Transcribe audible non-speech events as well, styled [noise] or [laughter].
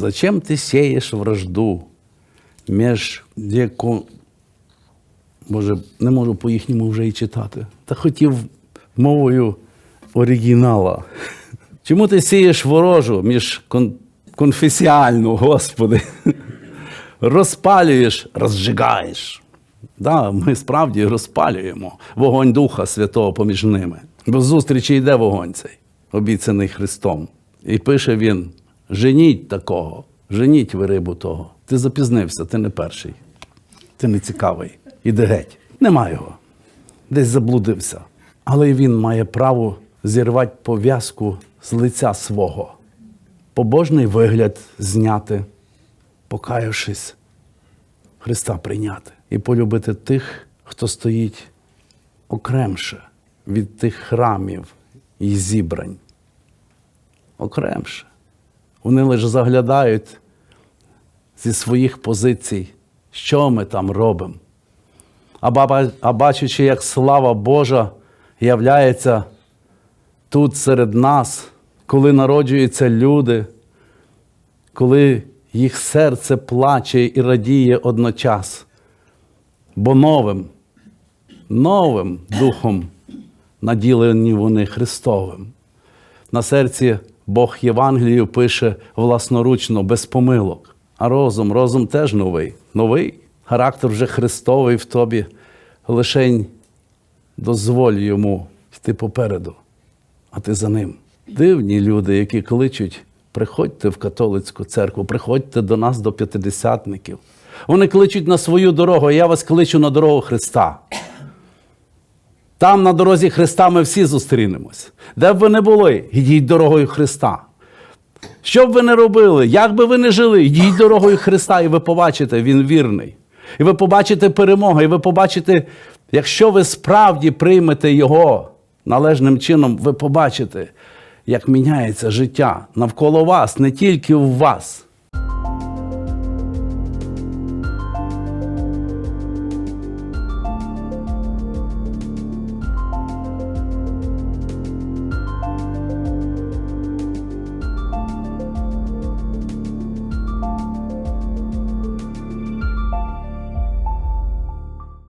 Зачем ти сієш вражду між яко... Боже, не можу по їхньому вже і читати. Та хотів мовою оригінала. [laughs] Чому ти сієш ворожу між кон... конфесіальну, Господи? [laughs] Розпалюєш, розжигаєш. Да, ми справді розпалюємо вогонь Духа Святого поміж ними. Бо зустрічі йде вогонь цей, обіцяний Христом. І пише він: женіть такого, женіть ви рибу того. Ти запізнився, ти не перший. Ти не цікавий. Іди геть. Нема його. Десь заблудився. Але він має право зірвати пов'язку з лиця свого, побожний вигляд зняти, покаявшись, Христа прийняти і полюбити тих, хто стоїть окремше від тих храмів і зібрань. Окремше. Вони лише заглядають зі своїх позицій, що ми там робимо. А, бачачи, як слава Божа являється тут серед нас, коли народжуються люди, коли їх серце плаче і радіє одночас, бо новим, новим духом наділені вони Христовим. На серці Бог Євангелію пише власноручно, без помилок. А розум, розум теж новий. Новий. Характер вже Христовий в тобі. Лишень дозволь йому йти попереду, а ти за ним. Дивні люди, які кличуть, приходьте в католицьку церкву, приходьте до нас, до п'ятидесятників. Вони кличуть на свою дорогу, а я вас кличу на дорогу Христа. Там на дорозі Христа ми всі зустрінемось. Де б ви не були, йдіть дорогою Христа. Що б ви не робили, як би ви не жили, йдіть дорогою Христа, і ви побачите, Він вірний. І ви побачите перемогу, і ви побачите, якщо ви справді приймете Його належним чином, ви побачите, як міняється життя навколо вас, не тільки у вас.